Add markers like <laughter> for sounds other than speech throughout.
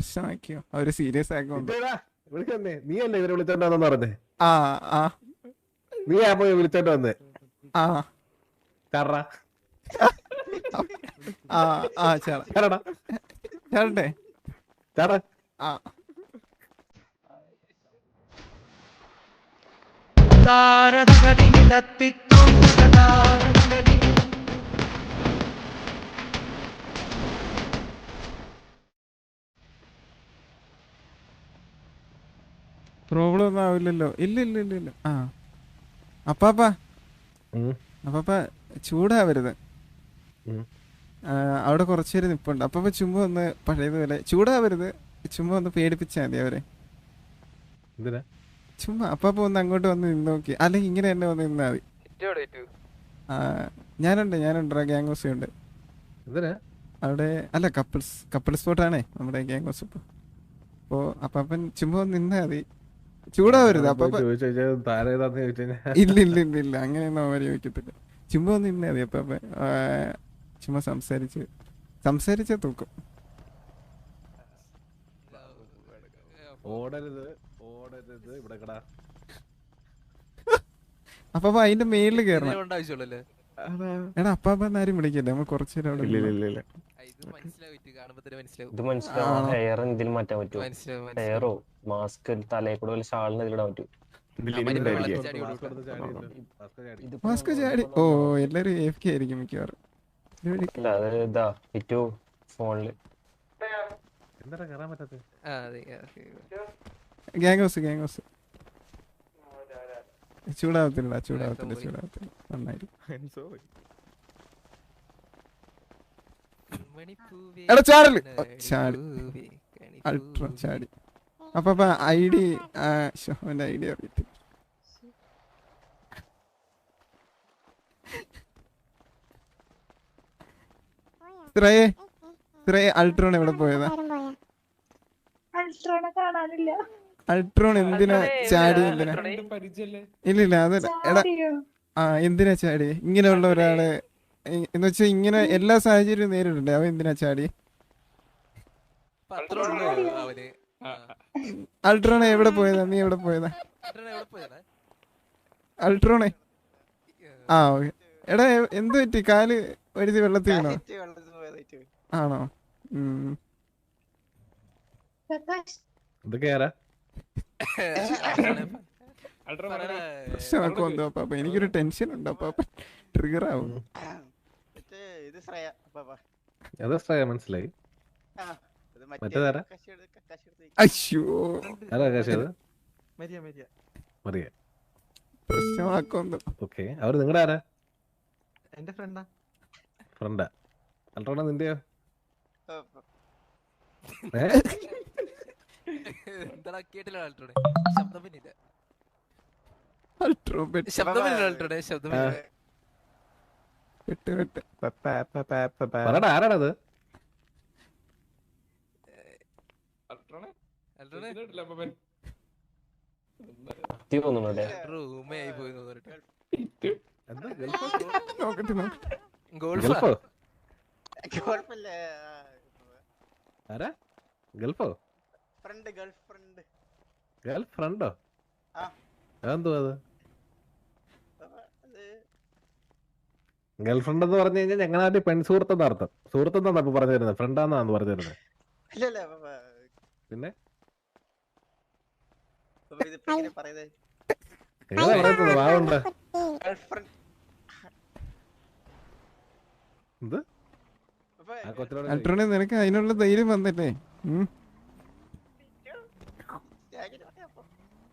പ്രശ്നമാക്കിയോ? അവർ serious വിളിച്ചെന്നേ നീ അല്ലേ ഇവരെ വിളിച്ചോണ്ട് വന്നെന്ന് പറഞ്ഞേ? ആ ആ. നീ ആ പോയി വിളിച്ചോണ്ട് വന്നേ. ആ. ചറ ആ ആ ചറ ചറടാ ചേട്ടേ ചറ ആ. പ്രോബ്ലം ഒന്നും ആവില്ലല്ലോ. ഇല്ല ഇല്ല ഇല്ല ഇല്ല. ആ. അപ്പാപ്പ. അപ്പാപ്പ ചൂടാവരുത്. അവിടെ കുറച്ചു പേര് നിപ്പുണ്ട്. അപ്പാപ്പ ചുമ്മാ ഒന്ന് പഴയതുപോലെ. ചൂടാവരുത്. ചുമ്മാ ഒന്ന് പേടിപ്പിച്ചാൽ മതി അവരെ. എന്തിനാ? ചുമ്മാ അപ്പാപ്പ ഒന്ന് അങ്ങോട്ട് വന്ന് നിന്ന് നോക്കി. അല്ലെങ്കിൽ ഇങ്ങനെ തന്നെ വന്ന് നിന്നാ മതി. ആ, ഞാനുണ്ട് ഞാനുണ്ട്. ഗ്യാങ് ഹൗസ് ഉണ്ട്. എന്തിനാ? അവിടെ അല്ല കപ്പിൾസ് കപ്പിൾ സ്പോട്ടാണേ നമ്മുടെ ഗ്യാങ് ഹൗസ് ഇപ്പോൾ അപ്പോൾ അപ്പാപ്പൻ ചുമ്മാ ഒന്ന് നിന്നാൽ മതി. ചൂടാവരുത്. അപ്പൊ ഇല്ല ഇല്ല ഇല്ല ഇല്ല. അങ്ങനെയൊന്നും അവർ ചോദിക്കത്തില്ല. ചുമ്മാ ഒന്ന് നിന്നാ മതി. അപ്പൊ ചുമ്മാ സംസാരിച്ച് സംസാരിച്ച തൂക്കും. ഓടരുത് ഓടരുത്. ഇവിടെ കടാ. അപ്പാപ്പ അതിന്റെ മേളിൽ കേറണം. ആവശ്യമുള്ളല്ലേ? എടാ അപ്പാപ്പ എന്നാരും വിളിക്കല്ലേ? നമ്മൾ കുറച്ചു നേരം ഇല്ല ഇല്ല ഇല്ല ഇല്ല ഇത് മനസ്സിലാവും കാണുമ്പോ തന്നെ മനസ്സിലാവും. ഇത് മനസ്സിലാവും. ഹെയർ എന്തെങ്കിലും മാറ്റാൻ പറ്റുമോ ഹെയറോ മാസ്ക് തലയിൽ കൂടെ വല്ല ഷാളിന് ഇതിലിടാൻ പറ്റും ഇതിൽ മാസ്ക് ചാടി. ഓ എല്ലാരും എഫ് കെ ആയിരിക്കും മിക്കവാറും. ഇതാ ഹിറ്റു ഫോണിൽ. ഗ്യാങ് ഹൗസ് ഗ്യാങ് ഹൗസ് ചൂടാവത്തില്ല ചൂടാവത്തില്ല. ചൂടാവത്തില്ല നന്നായിരിക്കും മണിപ്പൂവേ, എടാ ചാടൽ. ചാടി. അൾട്ര ചാടി. അപ്പൊ ഐ ഡി ഷോന്റെ ഐ ഡി അറിയത്തില്ല. ഇത്രയേ ഇത്രയേ അൾട്രോൺ എവിടെ പോയതാ? അൾട്രോണെ കാണാനില്ല. അൾട്രോൺ എന്തിനാ ചാടി എന്തിനാ? ഇല്ല ഇല്ല അതല്ല. എടാ ആ എന്തിനാ ചാടി? ഇങ്ങനെയുള്ള ഒരാൾ എന്ന് വെച്ചാ ഇങ്ങനെ എല്ലാ സാഹചര്യവും നേരിടണ്ടേ അവ എന്തിനാ ചാടി? അൾട്രോണെ എവിടെ പോയതാ? നീ എവിടെ പോയതാ? അൾട്രോണെ ആ ഓക്കെ. എടാ എന്ത് പറ്റി? കാൽ വഴുതി വെള്ളത്തിൽ വീണോ? ആണോ? ഇതൊക്കെ ആരാ അപ്പാപ്പ എനിക്കൊരു ടെൻഷൻ ഉണ്ട് അപ്പാപ്പ ട്രിഗർ ആവും. അത് ശ്രേയ മനസ്സിലായി. മറ്റേതാരാ? അയ്യോ ആരാ ആകാശം അത് മരിയ. മരിയ. മറിയ പ്രശ്നമാക്കോ എന്തോ? ഓക്കെ. അവർ നിങ്ങളുടെ ആരാ? എന്റെ ഫ്രണ്ടാ. ഫ്രണ്ടാ. അൾട്രോണ നിന്റെയോ? ഏ? എന്താടാ കേട്ടില്ല ആൾട്ടോടെ ശബ്ദം പിന്നില്ല അൾട്രോ ശബ്ദം പിന്നില്ല ശബ്ദം പറടാ ആരാണത്? പോയി നോക്കട്ടെ നോക്കട്ടെ. ഗൾഫോ? ഫ്രണ്ട് ഗേൾഫ്രണ്ട് ഫ്രണ്ട് ഗേൾ ഫ്രണ്ടോ ആ. എന്തോ അത്? ഗേൾഫ്രണ്ട് എന്ന് പറഞ്ഞു കഴിഞ്ഞാൽ ഞങ്ങളുടെ നാട്ടിൽ പെൺ സുഹൃത്തെന്ന് അർത്ഥം. സുഹൃത്തെന്നാണ് അപ്പൊ പറഞ്ഞു തരുന്നത് ഫ്രണ്ടാന്നാണ് പറഞ്ഞു തരുന്നത് പിന്നെ? വാവുണ്ട് എന്ത്? കൊച്ചിനോട് നിനക്ക് അതിനുള്ള ധൈര്യം വന്നില്ലേ ഉം. ഞാൻ ഇങ്ങനെ പറയാം അപ്പൊ. ആ. പെട്ട് പെട്ട് മറിയ ഞാൻ ശ്രേയ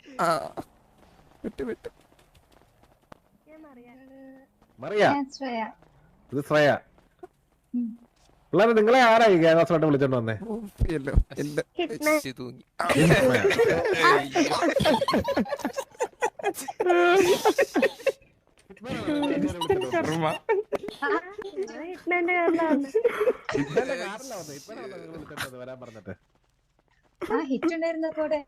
ഇത് ശ്രേയ. പിള്ളേരെ നിങ്ങളെ ആരായി ഗ്യാങ്സിലോട്ട് വിളിച്ചോണ്ട് വന്നേ? വരാൻ പറഞ്ഞിട്ട്. ആ ഹിറ്റ് ഉണ്ടായിരുന്ന കൂടെ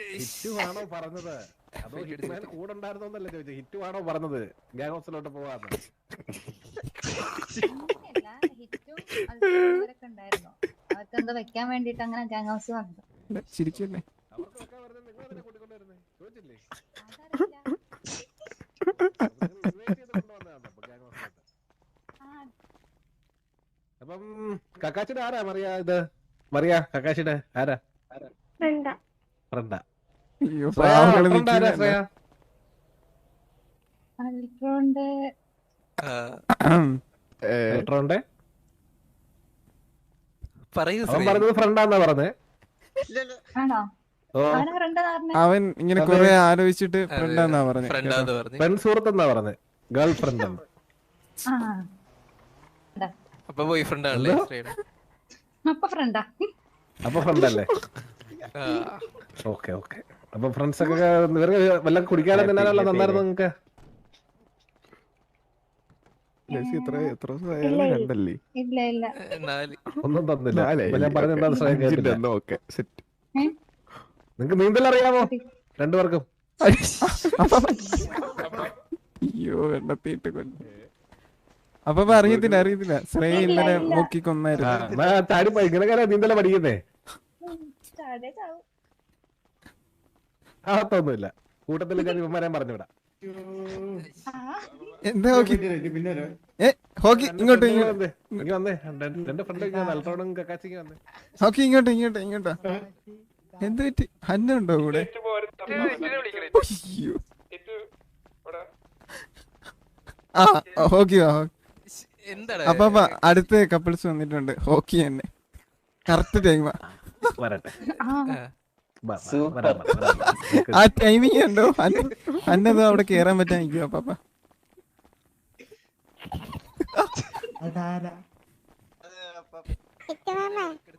ഹിറ്റു ആണോ പറഞ്ഞത്? അതോ ഹിറ്റ്മാൻ കൂടെ ഉണ്ടായിരുന്നോന്നല്ല ചോദിച്ചത്? ഹിറ്റു ആണോ പറഞ്ഞത്? ഗ്യാങ് ഹൗസിലോട്ട് പോവാന്ന്. അവർക്കെന്തോ വെക്കാൻ വേണ്ടിട്ട് അങ്ങനെ ഗ്യാങ് ഹൗസ് വന്നത്. കൊണ്ടുവന്നതാണോ അപ്പൊ കക്കാച്ചിയുടെ ആരാ? മറിയ ഇത്? മറിയ കക്കാച്ചിയുടെ ആരാ? ആരാ പറഞ്ഞത് ഫ്രണ്ടാന്നാ പറഞ്ഞേ. ഫ്രണ്ട് അവൻ ഇങ്ങനെ കുറെ ആലോചിച്ചിട്ട് ഫ്രണ്ടാന്നാ പറഞ്ഞത് പെൺ സുഹൃത്ത് എന്നാ പറഞ്ഞേ. ഗേൾ ഫ്രണ്ട് അപ്പൊ ബോയ് ഫ്രണ്ട് ആണല്ലേ അപ്പൊ ഫ്രണ്ടാ. അപ്പൊ ഫ്രണ്ട് അല്ലേ ആ. <laughs> Okay okay. അപ്പൊ ഫ്രണ്ട്സ് ഒക്കെ ഇവർക്ക് വല്ല കുടിക്കാനും തിന്നാനുള്ള നന്നായിരുന്നു നിങ്ങക്ക്? ലസി എത്ര എത്ര ദിവസം ഇല്ല ഇല്ല. നാല്. ഒന്നും തന്നില്ല. നാലേ ഞാൻ പറഞ്ഞെന്താ നിങ്ങക്ക് നീന്തൽ അറിയാമോ? രണ്ടുപേർക്കും അയ്യോ വെള്ളത്തിയിട്ട് കൊല്ലു അപ്പൊ അറിയത്തില്ല അറിയത്തില്ല. ശ്രേയ ഇന്നലെ നോക്കി കൊന്നായിരുന്നു നീന്തല പഠിക്കുന്നേ? അകത്തൊന്നുമില്ല കൂട്ടത്തിൽ ഇവന്മാരെ പറഞ്ഞുവിടാം. എന്താ ഹോക്കി? ഏ ഹോക്കി ഇങ്ങോട്ട് ഹോക്കി ഇങ്ങോട്ട് ഇങ്ങോട്ട് ഇങ്ങോട്ടാ. എന്ത് പറ്റി? ഹന്ന ഉണ്ടോ കൂടെ. ആ ഹോക്കി വാ അപ്പൊ അടുത്ത കപ്പിൾസ് വന്നിട്ടുണ്ട്. ഹോക്കി തന്നെ. കറക്റ്റ് ടൈമാ. വരട്ടെ. ആ, ടൈമിങ് ഉണ്ടോ അന്നത് അവിടെ കേറാൻ പറ്റാൻ നിൽക്കുവാ പാപ്പ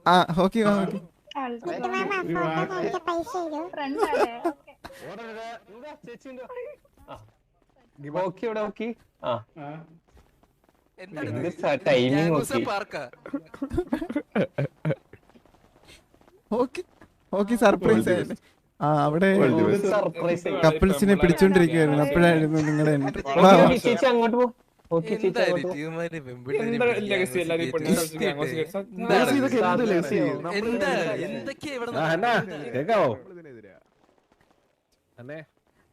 ആ ഓക്കെ? ഓക്കെ ഇവിടെ ഓക്കെ ആ എന്താണ് എന്ത് ഇത്? ടൈമിംഗ് ഗ്യാങ്കൂസ നോക്കി പാർക്കാ ഹോക്കി സർപ്രൈസ് ആ അവിടെ സർപ്രൈസ് കപ്പിൾസിനെ പിടിച്ചോണ്ടിരിക്കുകയായിരുന്നു അപ്പോഴായിരുന്നു നിങ്ങളുടെ <laughs>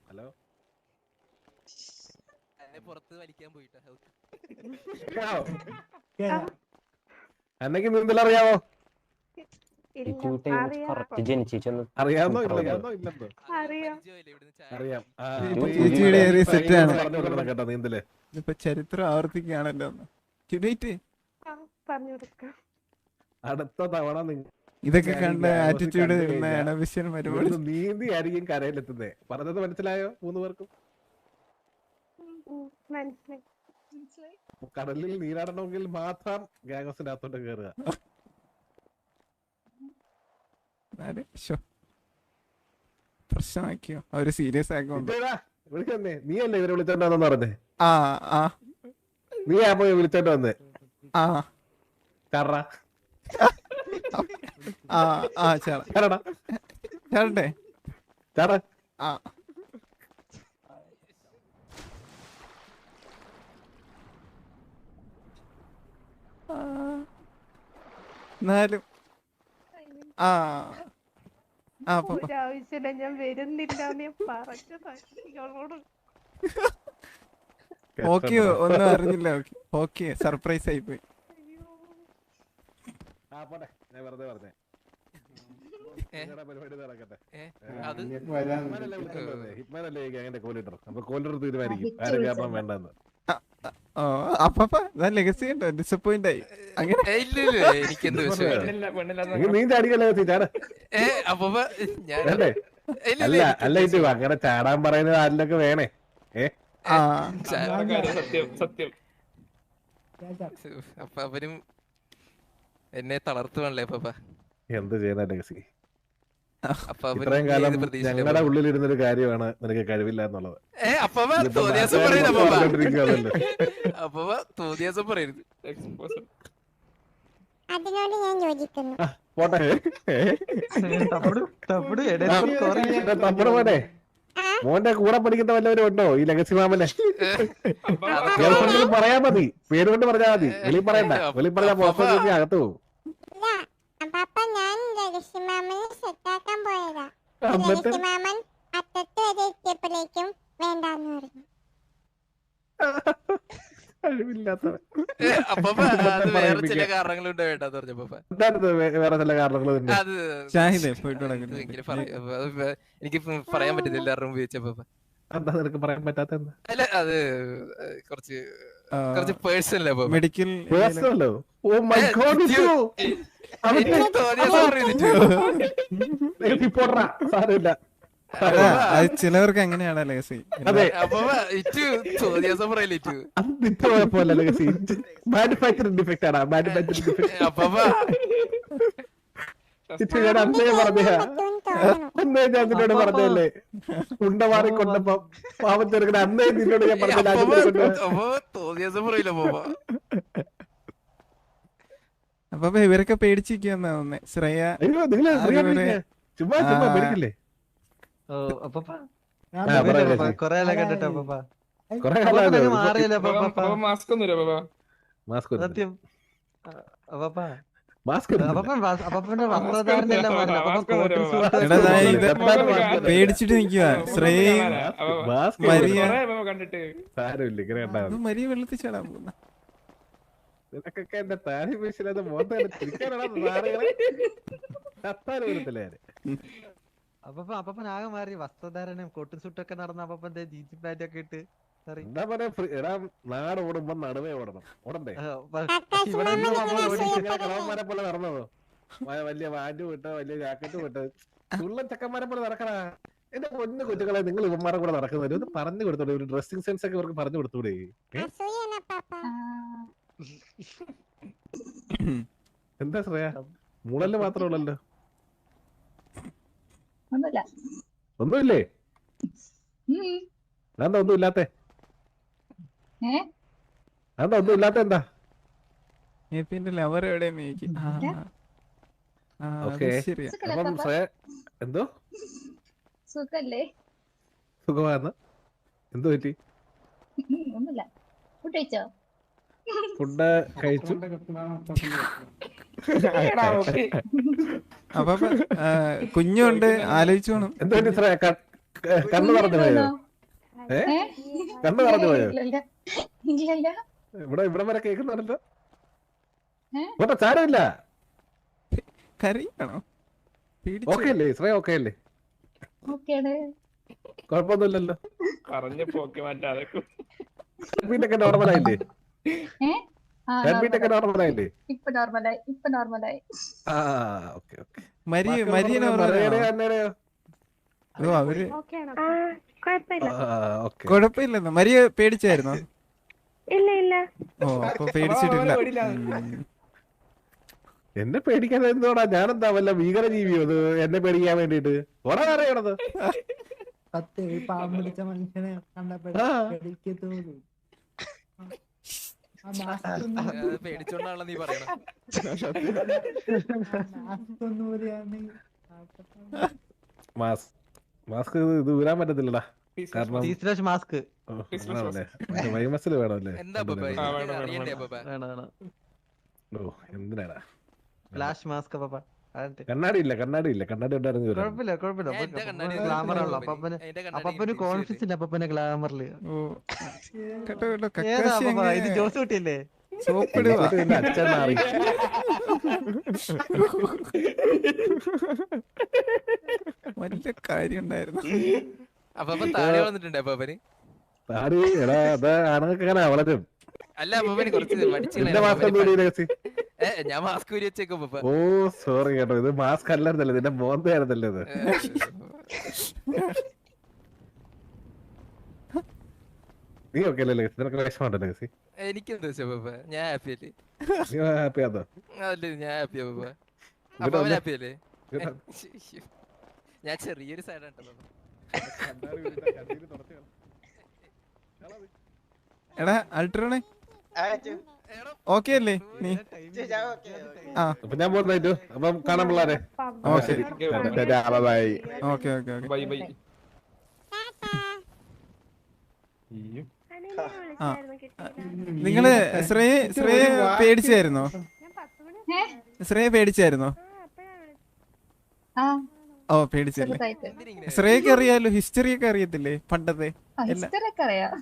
ഹലോ? പുറത്ത് വലിക്കാൻ പോയിട്ടാ. അന്നക്ക് നീന്തൽ ഇപ്പൊ ചരിത്രം ആവർത്തിക്കുകയാണല്ലോ അടുത്ത തവണ ഇതൊക്കെ കണ്ട് ആറ്റിറ്റ്യൂഡ് അണവിശ്വൻ മരുമോളി നീന്തി ആയിരിക്കും കരയിലെത്തുന്നേ. പറഞ്ഞത് മനസ്സിലായോ മൂന്ന് പേർക്കും മനസ്സിലായി. കടലിൽ നീരാടണമെങ്കിൽ മാത്രം ഗ്യാങ്സിന്റെ അകത്തോട്ട് കയറുക <laughs> ശോ. പ്രശ്നമാക്കിയോ അവർ സീരിയസ് ആക്കുന്നുണ്ട് വിളിച്ചെന്നേ നീ അല്ലേ ഇവരെ പറഞ്ഞേ? ആ ആ. നീ ആ പോയി വിളിച്ചോണ്ട് വന്നേ. ആ. ചറ ആ ആ ചേട്ടാ. ചറടാ ചേട്ടേ ചറ ആ. എന്നാലും ആ. ആവശ്യമില്ല ഞാൻ വരുന്നില്ല ഞാൻ പറഞ്ഞു സച്ചികളോട് ഓക്കെ ഒന്നും അറിഞ്ഞില്ല. ഓക്കെ സർപ്രൈസ് ആയി പോയി. ഹിറ്റ്മാനല്ലേ ഗ്യാങ്ങിന്റെ അപ്പൊ കോലിഡർ തീരുമാനിക്കും. ആരും. കാരണം വേണ്ടെന്ന്. ലെഗസി ഡിസപ്പോയിന്റ് ആയി. അങ്ങനെ. നീ നീ ചാടിക്കല്ലേ ചാട. ഏ അപ്പൊ ഞാൻ അല്ല? ഇല്ല, അല്ല ഇത് അങ്ങനെ ചാടാൻ പറയുന്നത് ആരിലൊക്കെ വേണേ? ഏ? സത്യം സത്യം. അപ്പൊ അവരും എന്നെ തളർത്തുവാണല്ലേ അപ്പ എന്ത് ചെയ്യുന്ന ലെഗസി അപ്പൊ അവരും ഇത്രയും കാലം ഏത് പ്രതീക്ഷയിലാ ഞങ്ങളുടെ കാര്യമാണ് നിനക്ക് കഴിവില്ല എന്നുള്ളത്. <laughs> അതിനോട് ഞാൻ യോജിക്കുന്നു. പോട്ടെ. മോന്റെ കൂടെ പഠിക്കുന്ന വല്ലവരും ഉണ്ടോ ഈ ലഗസി മാമനെ പറയാ മതി. പേര് കൊണ്ട് പറഞ്ഞാ മതി. വെളി പറയണ്ട. വെളി പറഞ്ഞാ അകത്തു പോകും. എന്നിട്ട് മാമൻ അറ്റത്ത് വരെ എത്തിയപ്പോഴേക്കും വേണ്ടാന്ന് പറഞ്ഞു. <laughs> വേറെ. ചില കാരണങ്ങളുണ്ട് വേണ്ടെന്ന് പറഞ്ഞപ്പോ എനിക്ക് പറയാൻ പറ്റുന്നില്ല എല്ലാവരും ഉപയോഗിച്ചപ്പോ അല്ല അത് കുറച്ച് കുറച്ച് personal medical oh my god സാരമില്ല. ചിലവർക്ക് അങ്ങനെയാണ് ലേസി. മാനുഫാക്ചറിംഗ് ഡിഫക്റ്റ് ആണ് മാനുഫാക്ചറിംഗ് ഡിഫക്റ്റ്. അപ്പൊ ഞാൻ അന്നേ പറഞ്ഞ. അന്നേ ഞാൻ നിന്നോട് പറഞ്ഞല്ലേ ഉണ്ട മാറി കൊണ്ടപ്പോ പാവം ചെറുക്കണ അന്നേ നിന്നോട് ഞാൻ പറഞ്ഞില്ല അപ്പൊ അപ്പൊ അപ്പൊ ഇവരൊക്കെ പേടിച്ചിരിക്കുന്ന ശ്രേയ ചുമ്മാ ചുമ്മാ. പേടിക്കില്ലേ? ഓ. കൊറേ കണ്ടിട്ട് മാറിയല്ലോ മാസ്ക് ഒന്നും ഇല്ല മാസ്ക് സത്യം. അപ്പപ്പ. പേടിച്ചിട്ട് നിക്കുക ശ്രേയ മരിയ മരിയ വെള്ളത്തിൽ ചാടാൻ പോകുന്ന. നിനക്കൊക്കെ എന്റെ താരി വീശിലത് തിരിക്കാനാണ് അപ്പപ്പൻ ആകെ മാറി വസ്ത്രധാരണം കോട്ടും സൂട്ടൊക്കെ നടന്ന അപ്പൊ ജീൻസ് പാന്റ് ഒക്കെ ഇട്ട്. എന്താ പറയാ എടാ നാട് ഓടുമ്പോ നടുവേ ഓടണം. ഓടണ്ടേ? ഇവിടെ കളവന്മാരെ പോലെ നടന്നതോ. വലിയ വാൻഡ് വിട്ട് വലിയ ജാക്കറ്റ് വിട്ട് ഉള്ള ചക്കന്മാരെ പോലെ നടക്കണ എന്റെ പൊന്നു കുട്ടികളെ നിങ്ങൾ ഇവന്മാരെ കൂടെ നടക്കുന്നത് ഒന്ന് പറഞ്ഞു കൊടുത്തോ ഒരു ഡ്രസ്സിംഗ് സെൻസ് ഒക്കെ ഇവർക്ക് പറഞ്ഞു കൊടുത്തൂടെ. എന്താ ശ്രേയ? മുളൽ മാത്രമേ ഉള്ളല്ലോ. ഒന്നുമില്ല. ഒന്നുമില്ലേ? എന്താ ഒന്നും ഇല്ലാത്ത അതെന്താ ഒന്നും ഇല്ലാത്ത എന്താ? പിന്നെ ലവർ എവിടെ ആ, ഓക്കേ. സുഖല്ലേ അപ്പം? ശ്രേയ എന്തോ? സുഖല്ലേ? സുഖമായിരുന്നു? എന്തോ പറ്റി? ഒന്നുമില്ല. ഫുഡ് കഴിച്ചോ? ഫുഡ് കഴിച്ചു. അപ്പൊ കുഞ്ഞുണ്ട് ആലോചിച്ചോണം. എന്തോ പറ്റി ശ്രേയ കണ്ണ് പറഞ്ഞു പോയോ? ഏ? കണ്ണ് പറഞ്ഞു പോയോ? ഇല്ലല്ല. ഇവിടെ ഇവിടെ വരെ കേൾക്കുന്നുണ്ടല്ലോ. ഇവിടെ ഓട്ടെ സാരമില്ല. കരയാണോ? ഓക്കെ അല്ലേ ഓക്കെ അല്ലേ? കുഴപ്പമൊന്നുമില്ലല്ലോ. പറഞ്ഞ പോക്കെ നോർമൽ ആയില്ലേ. നോർമൽ ആയില്ലേ? ഇപ്പൊ നോർമലായി ഇപ്പൊ നോർമലായി ആ ഓക്കെ ഓക്കെ. മരിയ ഓ അവർ കുഴപ്പമില്ല മരിയ പേടിച്ചായിരുന്നോ? ഇല്ല ഇല്ല. ഓ അപ്പൊ പേടിച്ചിട്ടില്ല. എന്നെ പേടിക്കാൻ എന്തോടാ ഞാനെന്താ വല്ല ഭീകര ജീവിയോ ഇത് എന്നെ പേടിക്കാൻ വേണ്ടിട്ട് ഓടാ അറിയണത് സത്യം ഈ പിടിച്ച മനുഷ്യനെ കണ്ടപ്പോഴേ പേടിച്ചോണ്ടാണല്ലോ നീ മാസ്ക് മാസ്ക് ഇത് ഊരാൻ പറ്റത്തില്ലടാ. മാസ്ക് വേണമല്ലേ ഓ എന്തിനാടാ? ഫ്ലാഷ് മാസ്ക് കണ്ണാടി ഇല്ല കണ്ണാടി ഇല്ല. കണ്ണാടി ഉണ്ടായിരുന്നു കുഴപ്പമില്ല കുഴപ്പമില്ല. ഗ്ലാമർ അപ്പപ്പന് ഇങ്ങനെ കോൺഫിഡൻസ് ഇല്ല. അപ്പപ്പനെ ഗ്ലാമറിൽ ഇത് ജോസ് കുട്ടിയല്ലേ? അച്ഛൻ മാറി. വല്ല കാര്യം ഉണ്ടായിരുന്നു അപ്പൊ താഴെ വന്നിട്ടുണ്ട് അപ്പൊ അവന്? താടി എടാ അത് ആണുങ്ങൾക്ക് അങ്ങനെ വളരും അല്ല അപ്പൊ കുറച്ച് മടിച്ചു ഞാൻ മാസ്ക് ഊരി വെച്ചേക്കും ഓ സോറി കേട്ടോ ഇത് മാസ്ക് അല്ലായിരുന്നല്ലേ നിന്റെ മോന്തായിരുന്നല്ലേ ഇത്. നീ ഓക്കെ അല്ലേ ലഹസി നിനക്ക് വിഷമമുണ്ടോ എനിക്കെന്താ ഞാൻ ഹാപ്പി അല്ലേ? നീ ഹാപ്പി ആണോ അല്ലേ ഞാൻ ഹാപ്പി പപ്പ അപ്പൊ. ഹാപ്പി അല്ലേ? ഞാൻ ചെറിയൊരു സൈഡ് ഉണ്ടല്ലോ എടാ അൾട്രോണേ? ഓക്കെ അല്ലേ നീ? ആ. അപ്പൊ ഞാൻ പോകുന്നതായിട്ടു അപ്പം കാണാൻ പിള്ളേരെ. ഓ ശരി. Bye okay okay okay. Bye bye. നിങ്ങൾ ശ്രേയ ശ്രേയ പേടിച്ചായിരുന്നോ? ശ്രേയ പേടിച്ചായിരുന്നോ? ആ. ഓ പേടിച്ചല്ലേ? ശ്രേയക്ക് അറിയാലോ ഹിസ്റ്ററി ഒക്കെ അറിയത്തില്ലേ പണ്ടത്തെ?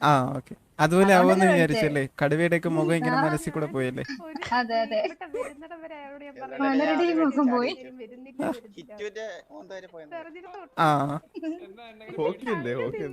ആ ഓക്കെ. അതുപോലെ ആവുമെന്ന്. വിചാരിച്ചല്ലേ? കടുവയുടെ ഒക്കെ മുഖം ഇങ്ങനെ. മനസ്സിൽ കൂടെ പോയല്ലേ? ആ ആ.